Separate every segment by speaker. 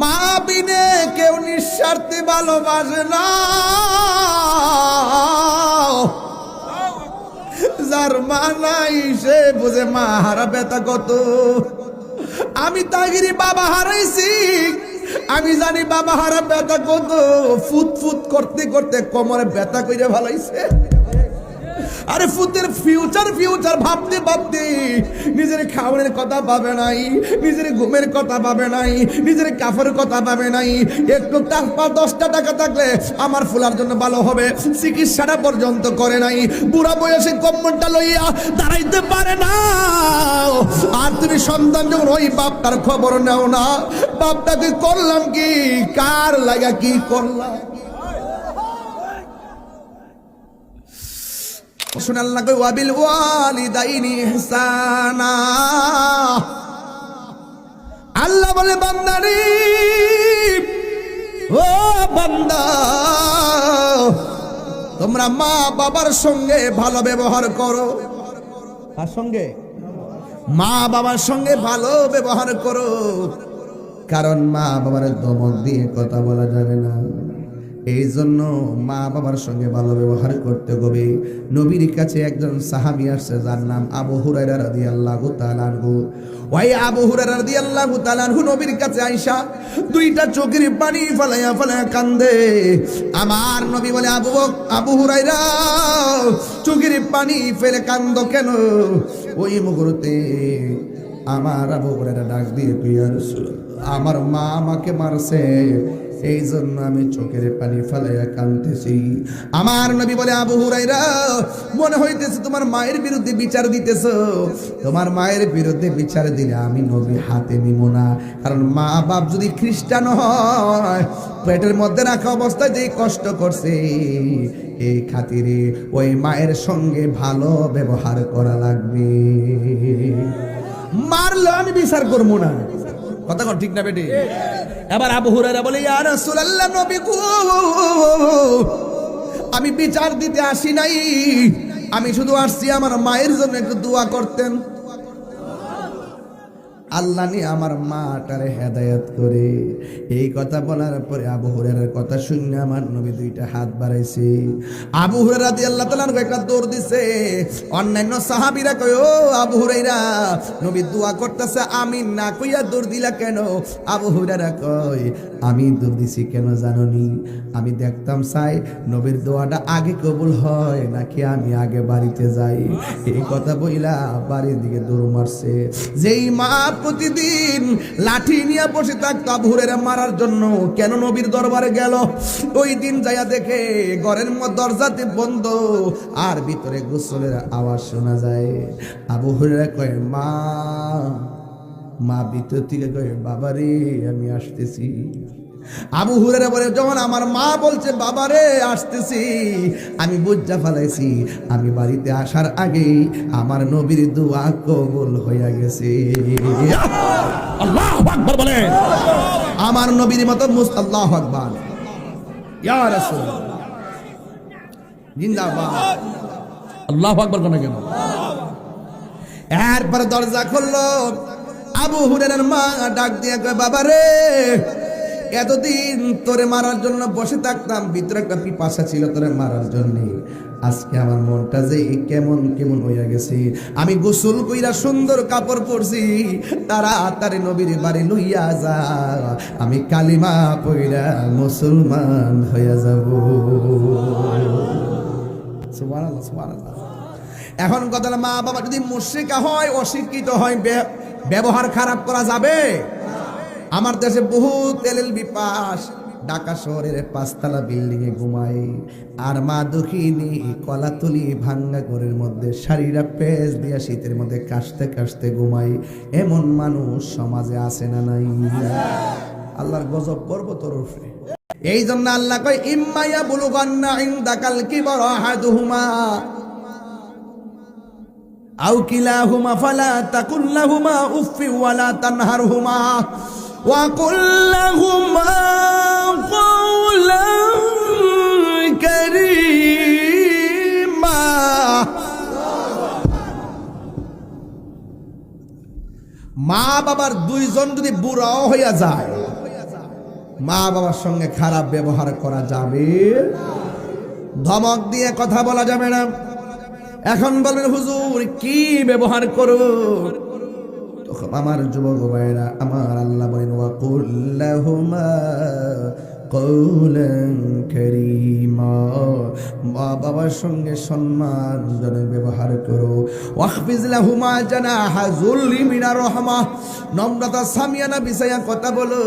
Speaker 1: মা বিনে কেউ নিঃস্বার্থে ভালোবাসে না। যার মা নাই, সে বুঝে মা হারা ব্যথা কত। আমি তাগিরি বাবা হারাইছি, আমি জানি বাবা হারা ব্যথা কত। ফুত ফুত করতে করতে কোমরে ব্যথা কইরে ভালাইছে। আরে ফুতের ফিউচার ফিউচার ভাবতে ভাবতে। নিজের খাবারের কথা পাবে নাই, নিজের ঘুমের কথা পাবে নাই, নিজের কাফের কথা পাবে নাই। একটু টাকা দশটা টাকা থাকলে আমার ফুলার জন্য ভালো হবে। চিকিৎসাটা পর্যন্ত করে নাই। বুড়া বয়সে কম্বনটা লইয়া দাঁড়াইতে পারে না। আর তুমি সন্তান যখন ওই বাপটার খবর নাও না, বাপটাকে করলাম কি? কার লাগা কি করলাম? শোনাল না ওয়াবিল ওয়ালিদাইনি ইহসানা। আল্লাহ বলে, বান্দারি, ও বান্দা, তোমরা মা বাবার সঙ্গে ভালো ব্যবহার করো। কার সঙ্গে? মা বাবার সঙ্গে ভালো ব্যবহার করো। কারণ মা বাবার দমক দিয়ে কথা বলা যাবে না। এই জন্য মা বাবার সঙ্গে ভালো ব্যবহার করতে হবে। নবীর কাছে একজন সাহাবি আসছে, যার নাম আবু হুরাইরা রাদিয়াল্লাহু তাআলা আনহু। ওই আবু হুরাইরা রাদিয়াল্লাহু তাআলা আনহু নবীর কাছে আইসা দুইটা চোখের পানি ফলাইয়া ফলাইয়া কান্দে। আমার নবী বলে, আবু আবু হুরাইরা চোখের পানি ফেলে কান্দ কেন? ওই মুহূর্তে আমার আবু ডাক দিয়ে আর আমার মা আমাকে মারছে। এই জন্য আমি চোখের পানি ফেলাইয়া কানতেছি আমার নবী বলে, আবু হুরাইরা মনে হইতেছে তোমার মায়ের বিরুদ্ধে বিচার দিতেছ। তোমার মায়ের বিরুদ্ধে বিচার দিলে আমি নবী হাতে নিব না। কারণ মা বাপ যদি খ্রিস্টান হয়, পেটের মধ্যে রাখা অবস্থায় যে কষ্ট করছে, এই খাতিরে ওই মায়ের সঙ্গে ভালো ব্যবহার করা লাগবে। মারলে, আমি বিচার করব না। কথা কর ঠিক না বেটি? এবার আবু হুরারা বলে, ইয়া রাসূলুল্লাহ, নবী আমি বিচার দিতে আসি নাই। আমি শুধু আসছি আমার মায়ের জন্য একটু দোয়া করতেন। আল্লাহ নিয়ে আমার মাটারে হেদায়ত করে। এই কথা বলার পরে আবু হুরার কথা শুনে আমার নবী দুইটা হাত বাড়াইছে। আবু হুরারা দিয়ে আল্লাহ তালার একটা দৌড় দিছে। অন্যান্য সাহাবিরা কয়, ও আবু হুরাইরা নবী দোয়া করতেছে, আমি না কইয়া দৌড় দিলা কেন? আবু হুরারা কয়, আমি দৌড় দিছি কেন জাননি? আমি দেখতাম চাই নবীর দোয়াটা আগে কবুল হয়, নাকি আমি আগে বাড়িতে যাই? এই কথা বইলা বাড়ির দিকে দৌড় মারছে। যেই মা প্রতিদিন লাঠি নিয়ে বসে থাকতো আবুরের মারার জন্য। কেন নবীর দরবারে গেল? ওই দিন যাইয়া দেখে ঘরের দরজাতে বন্ধ, আর ভিতরে গোসলের আওয়াজ শোনা যায়। আবু হুরেরা কয়, মা মা ভিতর থেকে কয় বাবা রে আমি আসতেছি। আবু হুরেরা বলে যখন আমার মা বলছে বাবা রে আসতেছি। আমি বুঝা ফেলাইছি আমি বাড়িতে আসার আগে আমার নবীর দোয়া কবুল হইয়া গেছে। আল্লাহ আকবার বলে আমার নবীর মতো মুস আল্লাহ আকবার। ইয়া রাসূল জিন্দাবাদ। আল্লাহ আকবার কোন কেন? এরপরে দরজা খুললো। আবু হুরের মা ডাক দিয়ে কয় বাবা রে এতদিন তোরে মারার জন্য বসে থাকতাম, ভিতরে একটা পিপাসা ছিল তোরে মারার জন্য। আজকে আমার মনটা যে কেমন কেমন হইয়া গেছে। আমি গোসল কইরা সুন্দর কাপড় পরছি তারা তারে নবীর বাড়ি লইয়া যা। আমি কালিমা পইরা মুসলমান হইয়া যাব। এখন কথা মা বাবা যদি মুশ্রিকা হয়, অশিক্ষিত হয় ব্যবহার খারাপ করা যাবে? আমার দেশে বহু তেলেল বিপাস ঢাকা শহরের পাঁচতলা বিল্ডিং এ ঘুমায় আর মা দুঃখিনী কলাতলি ভাঙ্গা ঘরের মধ্যে, শাড়িরা পেজ দিয়া শীতের মধ্যে কাশতে কাশতে ঘুমায় এমন মানুষ সমাজে আছে না নাই? আল্লাহর গজব করব তোর এই জন্য আল্লাহ কয় ইম্মাইয়া বুলুগান্না ইনদাকাল কিবর আহাদুহুমা। আও কিলাহুমা ফালা তাকুল লাহুমা উফি ওয়ালা তানহারহুমা। কুল লাহুমা কওলান কারীমা মা বাবার দুইজন যদি বুড়াও হইয়া যায়, মা বাবার সঙ্গে খারাপ ব্যবহার করা যাবে ধমক দিয়ে কথা বলা যাবে না। এখন বলবেন, হুজুর, কি ব্যবহার করব তখন আমার যুবক ভাইরা আমার আল্লাহ বলেন ওয়াকুল্লাহুমা কৌলান করিমা। মা বাবার সঙ্গে সম্মান জনক ব্যবহার করো। ওয়াহফিজ লাহুমা জানাহা যুল্লি মিনার রহমা। নম্রতা সামিয়ানা বিষয়া কথা বলো।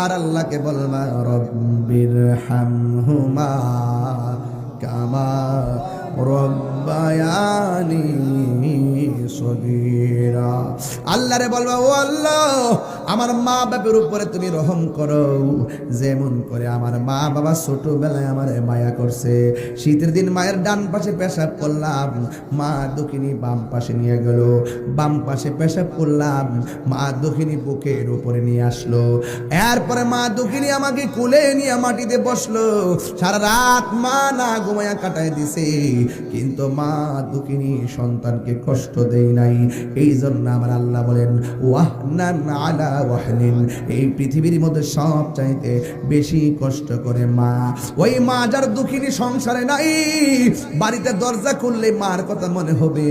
Speaker 1: আর আল্লাহকে বলবা রব্বির হামহুমা কামা রব্বায়ানি সগীরা। আল্লাহরে বলবা ও আল্লাহ আমার মা বাপের উপরে তুমি রহম করো। যেমন করে আমার মা বাবা ছোটবেলায় আমার মায়া করছে। শীতের দিন মায়ের ডান পাশে পেশাব করলাম, মা দক্ষিণী বাম পাশে নিয়ে গেল। বাম পাশে পেশাব করলাম, মা দক্ষিণী বুকের উপরে নিয়ে আসলো। এরপরে মা দক্ষিণী আমাকে কুলে নিয়ে মাটিতে বসল। সারা রাত মা না ঘুমায়া কাটায় দিছে। কিন্তু মা দুঃখিনী সন্তানকে কষ্ট দেই নাই। এই জন্য আমার আল্লাহ বলেন, ওয়াহনান আলা ওয়াহনিন এই পৃথিবীর মধ্যে সব চাইতে বেশি কষ্ট করে মা। ওই মা যার দুঃখিনী সংসারে নাই, বাড়িতে দরজা খুললে মার কথা মনে হবে।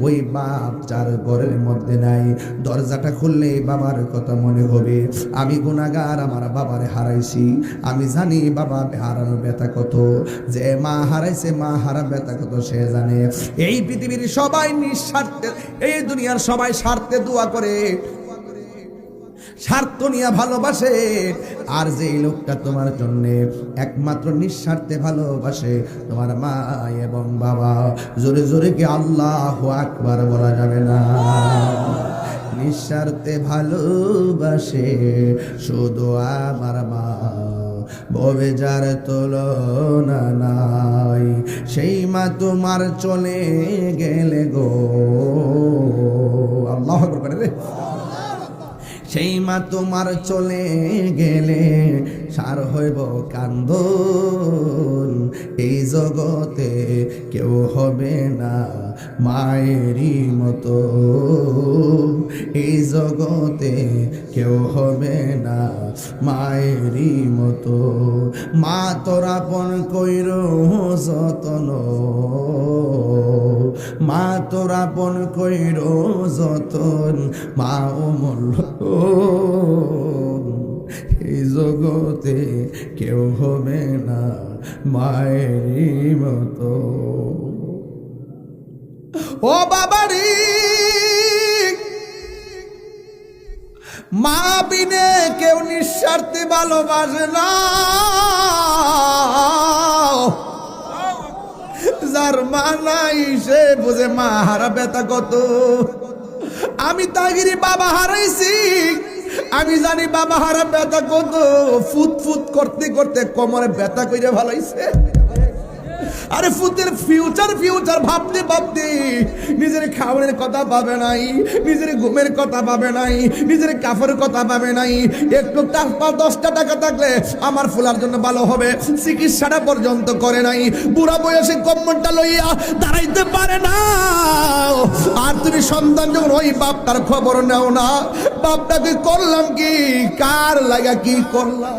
Speaker 1: ওই বাপ যার ঘরের মধ্যে নাই, দরজাটা খুললে বাবার কথা মনে হবে। আমি গুণাগার আমার বাবারে হারাইছি। আমি জানি বাবা হারানো ব্যথা কত। যে মা হারাইছে, মা হারা ব্যথা কত সে জানে। এই পৃথিবীর সবাই নিঃস্বার্থে, এই দুনিয়ার সবাই স্বার্থে দোয়া করে। স্বার্থ নিয়ে ভালোবাসে। আর যে লোকটা তোমার জন্য একমাত্র নিঃস্বার্থে ভালোবাসে, তোমার মা এবং বাবা, জোরে জোরে কি আল্লাহ আকবার বলা যাবে না? নিঃস্বার্থে ভালোবাসে শুধু আমার মা। ববে যার তুলনা নাই, সেই মা তোমার চলে গেলে গো। আল্লাহ করে রে। সেই মা তোমার চলে গেলে সার হইব কান্দন। এই জগতে কেউ হবে না মায়েরই মতো। এই জগতে কেউ হবে না মায়েরই মতো। মা তোরা পন কইর যতন। মা তোরা পন কইর যতন। মা অমূল্য এই জগতে কেউ হবে না মায়েরই মতো। ও বাবারি! মা বিনে কেউ নিঃস্বার্থে ভালোবাসে না। যার মা নাই, সে বুঝে মা হারা ব্যথা কত। আমি তাগিরি বাবা হারাইছি। আমি জানি বাবা হারে ব্যথা কত ফুত ফুত করতে করতে কোমরে ব্যথা করে ভালাইছে। আরে ফুতের ফিউচার ফিউচার ভাবতে ভাবতে। নিজের খাওয়ানোর কথা পাবে নাই, নিজের ঘুমের কথা পাবে নাই, নিজের কাফের কথা পাবে নাই। একটু টাকা দশটা টাকা থাকলে আমার ফুলার জন্য ভালো হবে। চিকিৎসাটা পর্যন্ত করে নাই। বুড়া বয়সে কম্বলটা লইয়া দাঁড়াইতে পারে না। আর তুমি সন্তান যখন ওই বাপটার খবর নাও না, বাপটাকে করলাম কি? কার লাগা কি করলাম?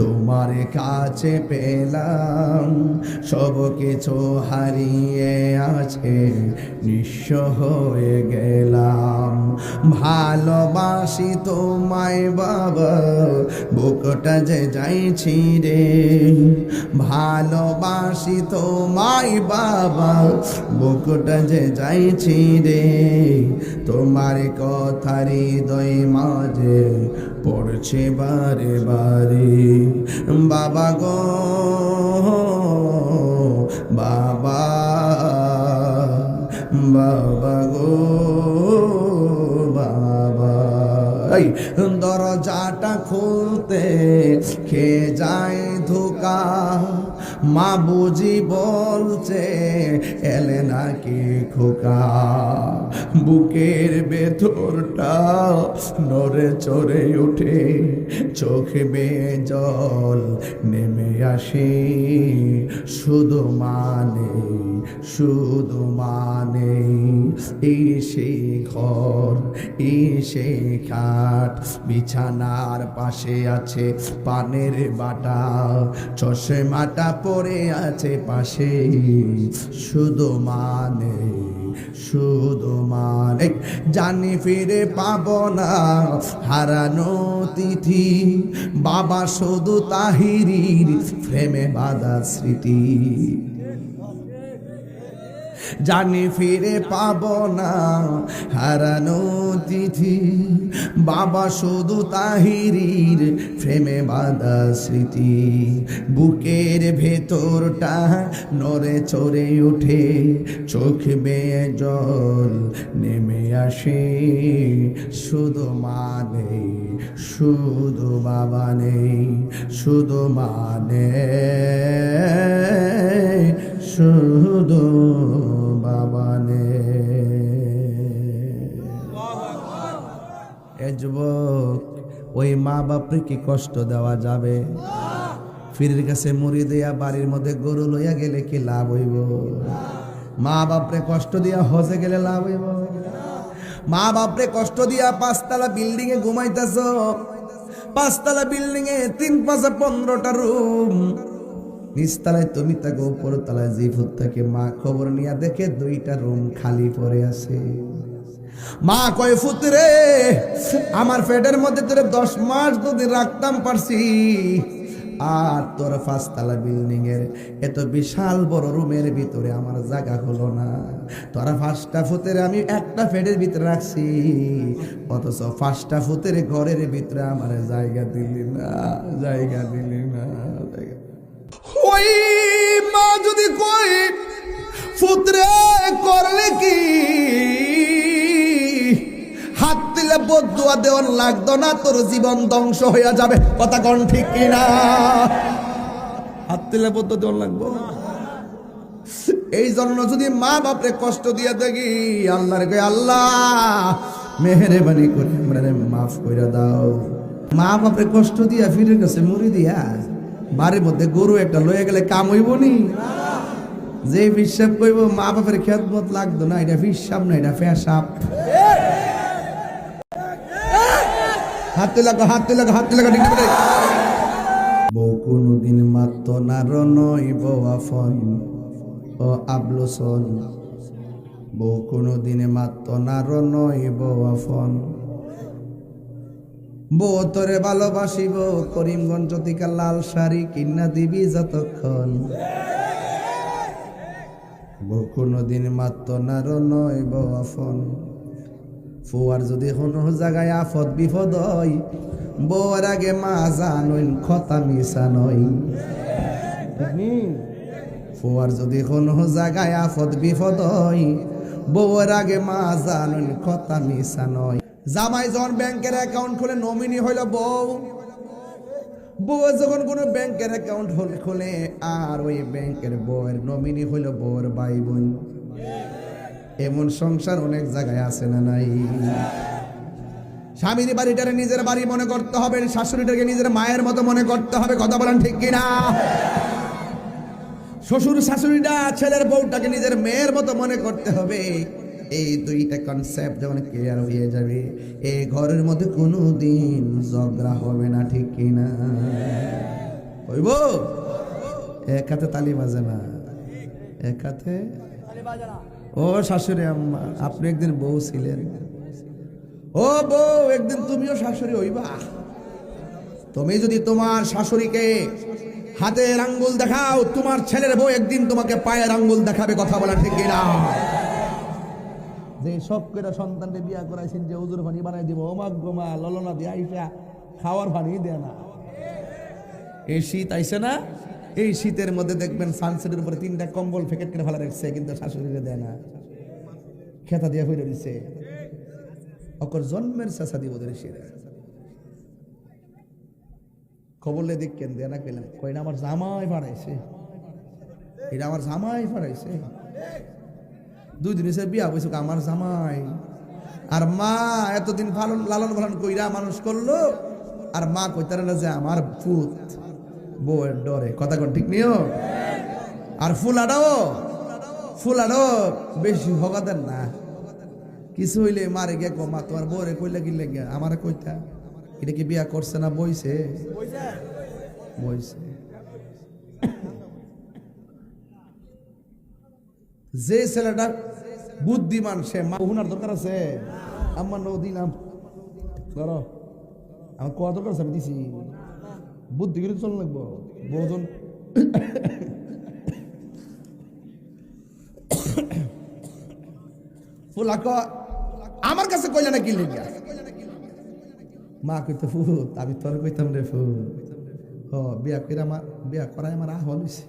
Speaker 1: তোমার কাছে পেলাম। সব কিছু হারিয়ে আছে, নিঃস্ব হয়ে গেলাম। ভালোবাসি তোমায় বাবা, বুকটা যে যাইছি রে। ভালোবাসি তোমায় বাবা, বুকটা যে যাইছি রে। তোমার কথারি হৃদয় মাঝে পড়ছে বারে বারে। বাবা গো বাবা বাবা গো বাবা। দরজাটা খুলতে খেয়ে যায় ধোকা? মা বুঝি বলছে, এলে নাকি খোকা? বুকের ভেতরটা নড়ে চড়ে উঠে, চোখ বেয়ে জল নেমে আসে, শুধু মানে শুধু মানে এই সেই ঘর এই সেই খাট, বিছানার পাশে আছে পানের বাটা, চশমাটা পড়ে আছে পাশে। শুধু মানে শুধু মানে জানি ফিরে পাব না হারানো তিথি। বাবা শুধু তাহিরির প্রেমে বাধা স্মৃতি। জানি ফিরে পাব না। হারানো তিথি, বাবা শুধু তাহিরির প্রেমে বাধা স্মৃতি। বুকের ভেতরটা নড়ে চড়ে উঠে, চোখ বেয়ে জল নেমে আসে। শুধু মানে শুধু বাবা নেই, শুধু মানে শুধু বাবা এ যুবক, ওই মা বাপরে কি কষ্ট দেওয়া যাবে? ফিরের কাছে মুড়ি দেয়া বাড়ির মধ্যে গরু লইয়া গেলে কি লাভ হইব? মা বাপরে কষ্ট দিয়া হজে গেলে লাভ হইব? মা বাপরে কষ্ট দিয়া পাঁচতলা বিল্ডিং এ ঘুমাইতেছ? পাঁচতলা বিল্ডিং এ তিন পাঁচা পনেরোটা রুম। নিচতলায় তুমি তাকে উপর তলায় জিফুত থাকে মা খবর নিয়ে দেখে দুইটা রুম খালি পড়ে আছে। মা কয় ফুতরে আমার পেটের মধ্যে তোরে দশ মাস যদি রাখতাম পারছি, আর তোর পাঁচতলা বিল্ডিং এর এত বিশাল বড় রুমের ভিতরে আমার জায়গা হলো না। তোরা পাঁচটা ফুতের আমি একটা ফেডের ভিতরে রাখছি, অথচ পাঁচটা ফুতের ঘরের ভিতরে আমার জায়গা দিলি না, জায়গা দিলি না ওই মা যদি কই করলে কি? হাত দিলে বদুয়া দেওয়ার লাগতো না, তোর জীবন ধ্বংস হইয়া যাবে। কথা কন ঠিক কিনা? হাত দিলে বদুয়া দেওয়ার লাগবো? এই জন্য যদি মা বাপরে কষ্ট দিয়ে দেখি, আল্লাহরে কই আল্লাহ, মেহরবানি করে আমরা মাফ করে দাও। মা বাপরে কষ্ট দিয়া ফিরে গেছে, মুড়ি দিয়া। বাড়ির মধ্যে গরু একটা লয়ে গেলে কাম হইব নি? যে বিশ্বাস করব মা বাপের খেদমত লাগতো না, এটা বিশ্বাস না, এটা ফেসাপ হাতে লাগো হাতে লাগো হাতে লাগো ঠিক বউ কোনদিন মাত্র না রনই বউ আফন। ও আবলোসন বউ কোনদিন মাত্র না রনই বউ আফন। বউ ভালোবাসিব, করিমগঞ্জ থেকে লাল শাড়ি কিনা দিবি যতক্ষণ। বউ কোনদিন মাত্র না নয় বউ আফন ফুয়ার যদি কোনো জায়গায় আফদ বিপদ হয় বউর আগে মা জানুন খতা মিশা নয়। ফুয়ার যদি কোনো জায়গায় আফদ বিপদ হয় বউর আগে মা জানুন খতা মিশা নয়। জামাই যখন ব্যাংকের অ্যাকাউন্ট খুলে নমিনি হইল বউ। বউ যখন কোনো ব্যাংকের অ্যাকাউন্ট খোলে, আর ওই ব্যাংকের বউয়ের নমিনি হইল বউয়ের ভাই বোন এমন সংসার অনেক জায়গায় আছে না নাই? স্বামীর বাড়িটারে নিজের বাড়ি মনে করতে হবে, শাশুড়িটাকে নিজের মায়ের মতো মনে করতে হবে, কথা বলেন ঠিক কিনা? শ্বশুর শাশুড়িটা, ছেলের বউটাকে নিজের মেয়ের মতো মনে করতে হবে। এই দুইটা কনসেপ্ট যখন ক্লিয়ার হয়ে যাবে এই ঘরের মধ্যে কোনো দিন ঝগড়া হবে না, ঠিক কিনা হইব? এক হাতে তালি বাজে না। এক হাতে ও শাশুড়ি আম্মা, আপনি একদিন বউ ছিলেন। ও বউ, একদিন তুমিও শাশুড়ি হইবা। তুমি যদি তোমার শাশুড়িকে হাতের আঙ্গুল দেখাও, তোমার ছেলের বউ একদিন তোমাকে পায়ের আঙ্গুল দেখাবে কথা বলা ঠিক না? যে সব করে সন্তানকে বিয়া করাইছেন যে হুজুর পানি বানাই দিব। ও মা গোমা ললনা দিয়া আইসা খাওয়ার পানি দেয় না। এই শীত আইসে না? এই শীতের মধ্যে দেখবেন সানসেটের উপরে তিনটা কম্বল ফেকেট করে ফেলা রাখছে, কিন্তু শাশুড়িরে দেয় না। খেতা দিয়ে ফিরে দিচ্ছে অকর জন্মের চেঁচা দিব ধরে খবরলে দেখকেন দেয় না পেলেন কয়টা আমার জামাই ফাড়াইছে। এটা আমার জামাই ফাড়াইছে। দুই এসে বিয়া বসে আমার জামাই। আর মা এতদিন পালন লালন পালন কইরা মানুষ করল, আর মা কইতারে না যে আমার ফুত বউয়ের ডরে। কথা কোন ঠিক নিও? আর ফুল আডাও ফুলাডাও ফুলাডাও বেশি হগাতেন না। কিছু হইলে মারে গে মা, তোমার বউরে কইলে কি লেগে? আমারে কইতা? এটা কি বিয়া করছে না বইছে? বইছে। যে ছেলেটা বুদ্ধিমান, সে মা দরকার আছে। আমার নৌ দিলাম। ধরো, আমার কোয়া দরকার আছে, আমি দিছি। বুদ্ধি করে চল লাগবো। বহুজন ফুলা আমার কাছে কইলে না কি লিগা? মা কইতে ফুত আমি তোর কইতাম রে ফুত ও বিয়া কইরা আমার বিয়া করাই আমার আহ হলিছে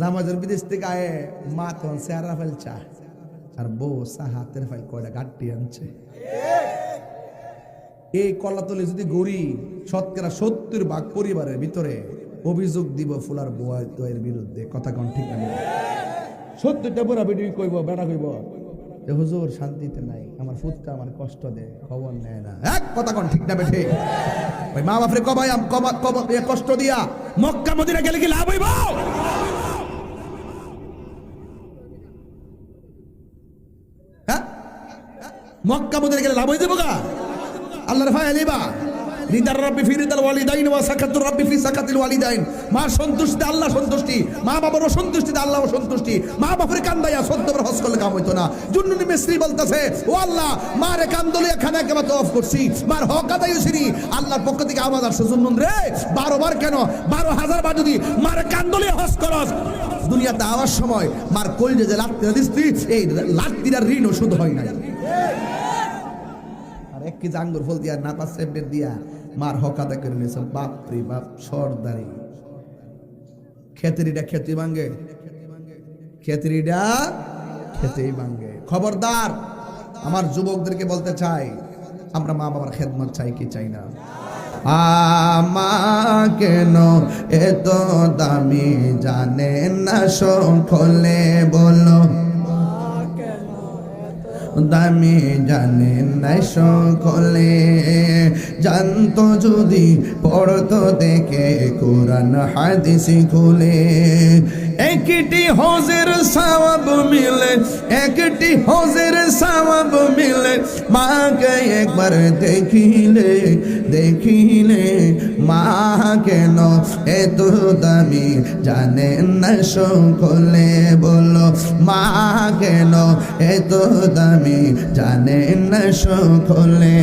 Speaker 1: জামাজের বিদেশ থেকে আয়ে মা তখন চেহারা ফেলছা? আর বউ সা হাতের ফাইল কয়টা গাঠটি আনছে। এই কলাতলে যদি গড়ি শতকরা সত্তর ভাগ পরিবারের ভিতরে অভিযোগ দিব ফুলার বউয়ের বিরুদ্ধে, কথা কন ঠিক না? সত্তরটা বুড়া বিডি কইব, বেড়া কইব। এ হুজুর শান্তিতে নাই, আমার ফুটটা আমার কষ্ট দে, খবর নেয় না। এক কথা কন ঠিক না বেঠে? ওই মা বাপরে কবাই কবা কবা কষ্ট দিয়া মক্কা মদিনা গেলে কি লাভ হইব? মক্কা মদিনা গেলে লাভ হয়ে যাব গা? আল্লাহর ভাই আলিবা রব্বি ফি রিদাল ওয়ালিদাইন ওয়া রব্বি ফি সাকাতিল ওয়ালিদাইন। মা সন্তুষ্টি আল্লাহ সন্তুষ্টি, মা বাবার সন্তুষ্টিতে আল্লাহ সন্তুষ্টি, মা বাবার কান্দাইয়া সত্যবার হস করলে কাম হইতো না। জুন্নুনি মিস্ত্রি বলতেছে, ও আল্লাহ, মারে কান্দলে এখানে একেবারে করছি। মার হক আদায় আল্লাহর পক্ষ থেকে আওয়াজ আসছে, জুন্নুন রে, বারো বার কেন? বারো হাজার বার যদি মারে কান্দলে হস করস। দুনিয়াতে আওয়ার সময় মার কলজে যে লাত্তিরা দিস্তি এই লাত্তিরা ঋণ ওষুধ হয় না আর এক কেজি আঙ্গুর ফল দিয়া নাপা সেপের দিয়া, মার হক আদায় করে নিয়েছে। বাপ রে বাপ, সর্দারি। খেতেরিটা খেতে ভাঙ্গে। খেতেরিটা খেতেই ভাঙ্গে। খবরদার, আমার যুবকদেরকে বলতে চাই, আমরা মা বাবার খেদমত চাই কি চাই না? আমা কেন এত দামি জানে না সকলে বলো। দামি জানেন নাই সকলে। জানত যদি পড়ত দেখে কোরআন হাদিস খুলে। একটি হজের সওয়াব মিলে, একটি হজের সওয়াব মিলে। মাকে একবার দেখিলে দেখিলে, মা কেন এত দামি? জানেন না সকলে বলো, মা কেন এত দামি? জানেন না সকলে।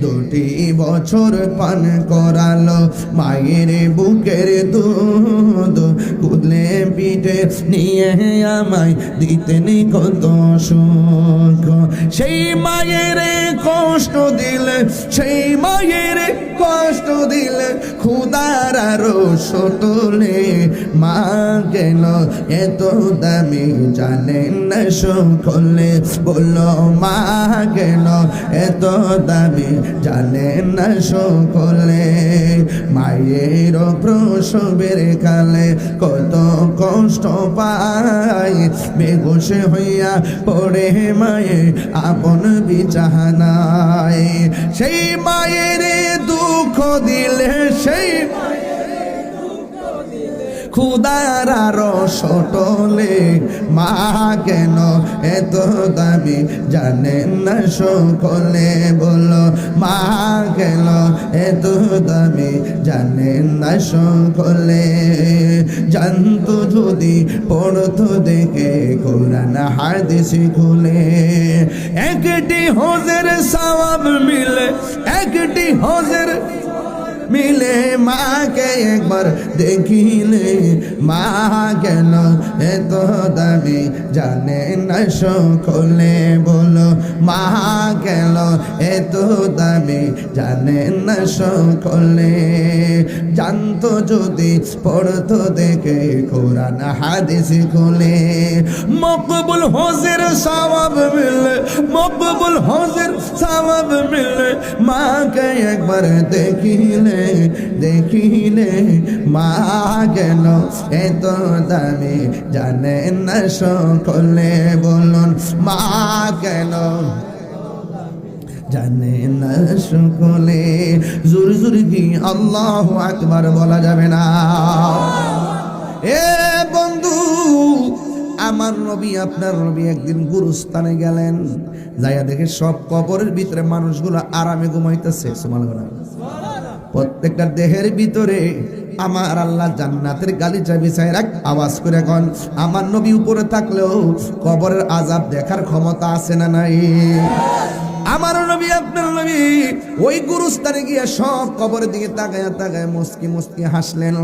Speaker 1: দুটি বছর পান করালো, মায়ের বুকের দুধ কুদলে পিঠে নিয়ে আমায় দিতেন কত সুখ। সেই মায়ের কষ্ট দিলে, সেই মায়ের কষ্ট দিলে খুদার আরও সতলে মা কেন এত দামি জানেন না সকলে? বলল, মা কেন এত দামি জানেন না সকলে? মায়ের প্রসবের কালে কত কষ্ট পায়। বেগুসে হইয়া পড়ে মায়ে আপন বিছানায়। সেই মায়ের দুঃখ দিলে সেই খুদার সটলে, মা কেন এত দামি জানেন না সকলে? বলো, মা কেন এত দামি জানেন না সকলে? জানতো যদি, পড়তো দেখে, কোরআন, হাদিস খুলে। একটি হজের সওয়াব মিলে, একটি হজের মিলে মাকে একবার দেখিলে, মা কেন এত দামি জানে না সকলে বলো, মা কেন এত দামি জানে না সকলে জানতো যদি পড়তো দেখে, কোরআন, হাদিস খুলে। মকবুল হোসের সওয়াব মিলে, মকবুল হোসের সবাব মিলে, মাকে একবার দেখিলে দেখিলে মা গেল। এত দামি, জানে না সকলে বলুন, মা গেল। জানে না সকলে, জোর জোর কি আল্লাহ আকবার বলা যাবে না। এ বন্ধু, আমার নবী, আপনার নবী একদিন গুরুস্থানে গেলেন, যাইয়া দেখে সব কবরের ভিতরে মানুষগুলো আরামে ঘুমাইতেছে, সুবহানাল্লাহ। প্রত্যেকটা দেহের ভিতরে আমার আল্লাহ জান্নাতের গালিচা বিছায় রাখ, আওয়াজ করে এখন আমার নবী উপরে থাকলেও কবরের আজাব দেখার ক্ষমতা আছে না নাই? আমার নবী, আপনার নবী, ওই গুরুস্থানে গিয়ে সব কবরের দিকে তাকায় তাকায় মুস্কি মুস্কি হাসলেন।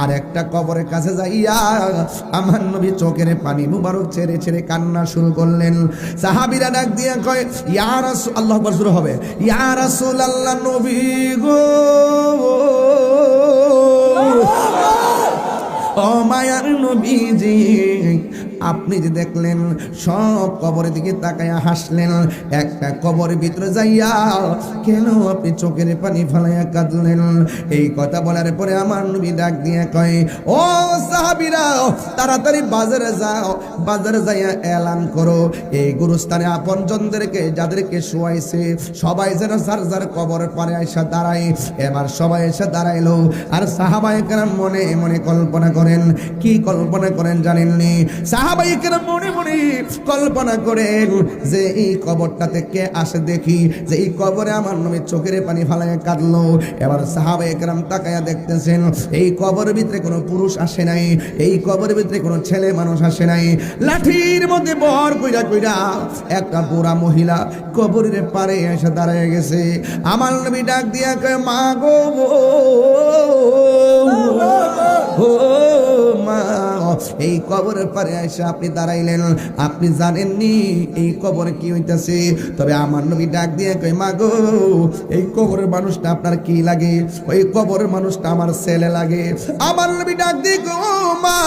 Speaker 1: আর একটা কবরের কাছে যাইয়া আমার নবী চোখের পানি মুবারক ছেড়ে ছেড়ে কান্না শুরু করলেন। সাহাবিরা ডাক দিয়ে কয়, ইয়া রাসূল আল্লাহ শুরু হবে। ইয়া রাসূল আল্লাহ নবী গো, ও মায়ার নবীজি আপনি যে দেখলেন, সব কবরের দিকে তাকায়া হাসলেন, একটা কবরের ভিতরে যাইয়া কেন আপনি চোখের পানি ফেলাইয়া কাঁদলেন? এই কথা বলার পরে আমার নবী ডাক দিয়ে কয়, ও সাহাবিরা, তাড়াতাড়ি বাজারে যাও, বাজারে যাইয়া এলান করো। এই গুরুস্থানে আপনজনদেরকে, যাদেরকে শোয়াইছে, সবাই যেন যার যার কবরের পারে এসে দাঁড়ায়। এবার সবাই এসে দাঁড়াইলো, আর সাহাবাই কেন মনে মনে কল্পনা করেন, কি কল্পনা করেন জানেননি? সাহাবাই কেন মনে মনে কল্পনা করেন যে এই কবরটাতে কে আসে দেখি, যে এই কবরে আমার নবী চোখের পানি ফালায় কাঁদলো। এবার সাহাবাই কেরাম তাকায়া দেখতেছেন, এই কবরের ভিতরে কোনো পুরুষ আসে নাই, এই কবরের ভিতরে কোনো ছেলে মানুষ আসে নাই। লাঠির মধ্যে বর কইরা কইরা একটা বুড়া মহিলা কবরের পারে এসে দাঁড়ায় গেছে। আমার নবী ডাক দিয়া কয়, মা গো মা, এই কবরের পারে এসে আপনি দাঁড়াইলেন, আপনি জানেননি, এই কবরে কি হইতাছে? তবে আমার নবী ডাক দিয়ে কই মা গো, এই কবরের মানুষটা আপনার কি লাগে? ওই কবরের মানুষটা আমার ছেলে লাগে। আমার নবী ডাক দিয়ে গো মা,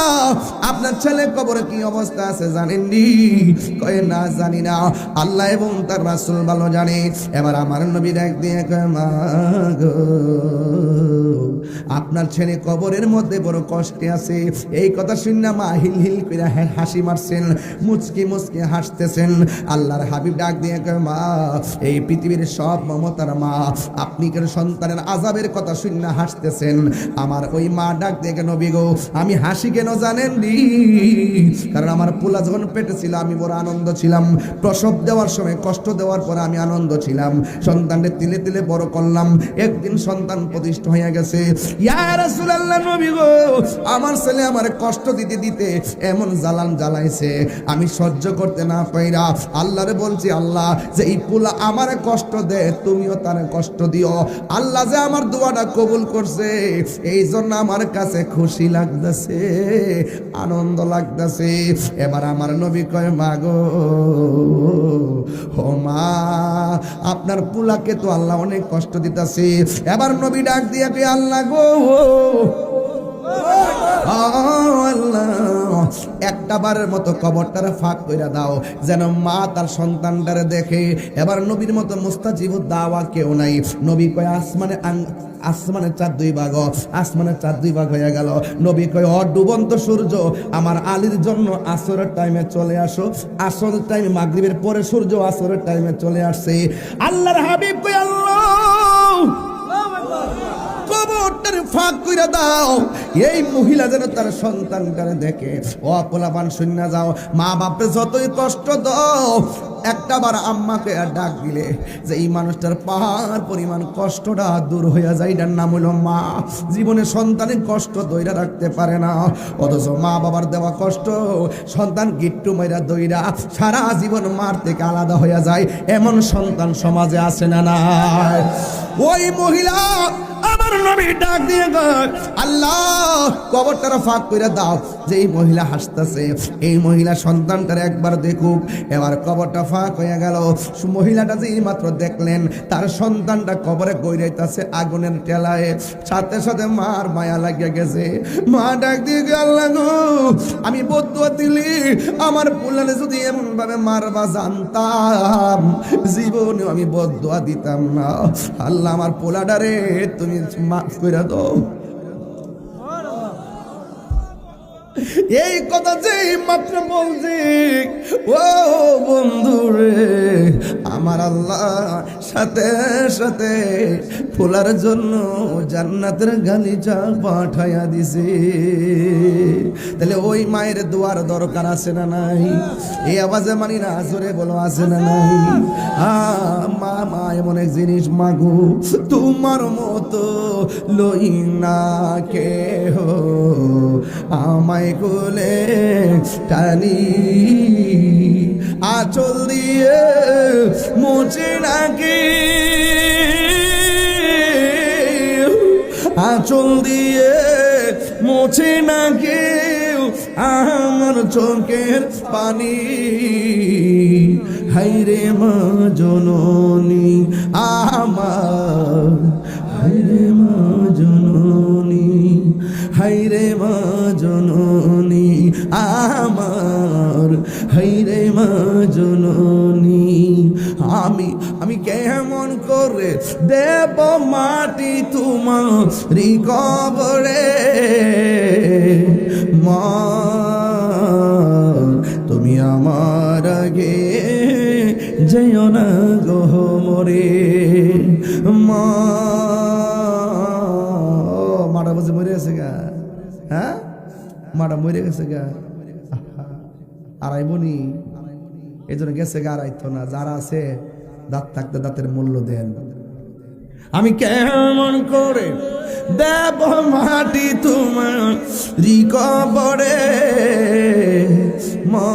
Speaker 1: আপনার ছেলে কবরে কি অবস্থা আছে জানেননি? কয়ে, না, জানি না। আল্লাহ এবং তার রাসূল ভালো জানে। এবার আমার নবী ডাক দিয়ে কয়, মা গো, আপনার ছেলে কবরের মধ্যে বড় কষ্টে আছে। এই কথা শুনে মা হিল হিল করে হা- হাসি মারছেন, মুচকি মুচকি হাসতেছেন। আল্লাহর হাবিব ডাক দিয়ে মা, এই পৃথিবীর সব মমতার মা, আপনি কেন সন্তানের আজাবের কথা শুনে হাসতেছেন? আমার ওই মা ডাক দিয়ে কেন নবী গো, আমি হাসি কেন জানেন নি কারণ আমার পোলা যখন পেটে ছিল, আমি বড় আনন্দ ছিলাম। প্রসব দেওয়ার সময়, কষ্ট দেওয়ার পরে আমি আনন্দ ছিলাম। সন্তানদের তিলে তিলে বড় করলাম। একদিন সন্তান প্রতিষ্ঠা হয়ে গেছে। ইয়া রাসূলুল্লাহ, নবী গো, আমার ছেলে আমার কষ্ট দিতে দিতে এমন জ্বালান জ্বালাইছে। আমি সহ্য করতে না পাইরা আল্লাহরে বলছি, আল্লাহ, যে এই পোলা আমার কষ্ট দে, তুমিও তার কষ্ট দিও। আল্লাহ যে আমার দোয়াটা কবুল করছে এই জন্য আমার কাছে খুশি লাগতেছে, আনন্দ লাগতেছে। এবার আমার নবী কয় মাগো ও মা, আপনার পুলাকে তো আল্লাহ অনেক কষ্ট দিতেছে। এবার নবী ডাক দিয়ে আল্লাহ গো একটা বারের মতো কবরটারে ফাঁক কইরা দাও, যেন মা তার সন্তানটারে দেখে। এবার নবীর মতো মুস্তাজিব দাওয়া কেউ নাই। নবী কয়, আসমানে চার দুই ভাগ আসমানের চার দুই ভাগ হয়ে গেল। নবী কয় অ ডুবন্ত সূর্য, আমার আলীর জন্য আসরের টাইমে চলে আসো। আসরের টাইমে মাগরিবের পরে সূর্য আসরের টাইমে চলে আসছে আল্লাহর হাবিব কয় ফাঁক কইরা দাও। এই মহিলা যেন তার সন্তানটারে দেখে। ও পোলাপান শূন্য যাও। মা বাপরে যতই কষ্ট দাও, একটা বার আম্মাকে আর ডাক দিলে যে, এই মানুষটার পাহাড় পরিমাণ কষ্টটা দূর হইয়া যায়, এটার নাম হইল মা। জীবনে সন্তানের কষ্ট দইরা রাখতে পারে না। অথচ মা বাবার দেওয়া কষ্ট, সন্তান গিট্টু মাইরা দইরা সারা জীবন মার থেকে আলাদা হইয়া যায়। এমন সন্তান সমাজে আসে না নাই? ওই মহিলা আমার নবী ডাক দিয়ে আল্লাহ ফাঁক করে দাও। যে এই মহিলা হাসতেছে, এই মহিলা সন্তানটার একবার দেখুক। এবার কবরটা ফাঁক হয়ে গেল। মহিলাটা যে মাত্র দেখলেন, তার সন্তানটা কবরে আগুনের টেলায় সাথে সাথে মার মায়া লাগিয়ে গেছে। মা ডাক দিয়ে আল্লাহ আমি বদুয়া দিলি। আমার পুলানে যদি এমন ভাবে মারবা জানতাম জীবনে আমি বদুয়া দিতাম না। আল্লাহ আমার পোলাডারে, তুমি মাফ করে দাও এই কথা যে মাত্র বলছি ও বন্ধু আমার আল্লাহ সাথে সাথে ফুলার জন্য জান্নাতের গালিচা পাঠাইয়া দিছে। তাহলে ওই মায়ের দোয়ার দরকার আছে না নাই? এই আওয়াজে মানি না, জোরে বলো, আছে না নাই? মা মা, এমন এক জিনিস মাগু তোমার মতো লই না কে হো আমায় কোলে টানি আচল দিয়ে মুছে নাকি? আচল দিয়ে মোছে না কেউ আমার চোখের পানি। হাইরে মা জননী, আমার। হাইরে মা জননী হাইরে মা জননী, আমার। জননী আমি আমি কেমন করে দেব মাটি তোমার কবরে? মা তুমি আমার আগে যেও না গো মরে। মা মাটা বসে মরে গেছে গা। হ্যাঁ? মাটা মরে গেছে গা। আহা, আড়াইবনি এই জন্য গেছে গাড়াইতো না, যারা আছে, দাঁত থাকতে দাঁতের মূল্য দেন। আমি কেমন করে দেব মাটি তোমার রিকবরে? মা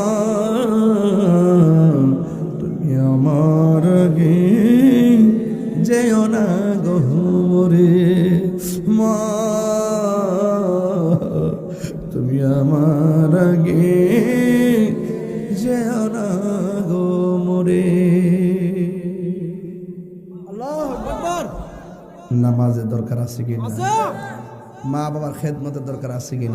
Speaker 1: নামাজের দরকার আছে কি না মা বাবার খেদমতের দরকার আছে কি না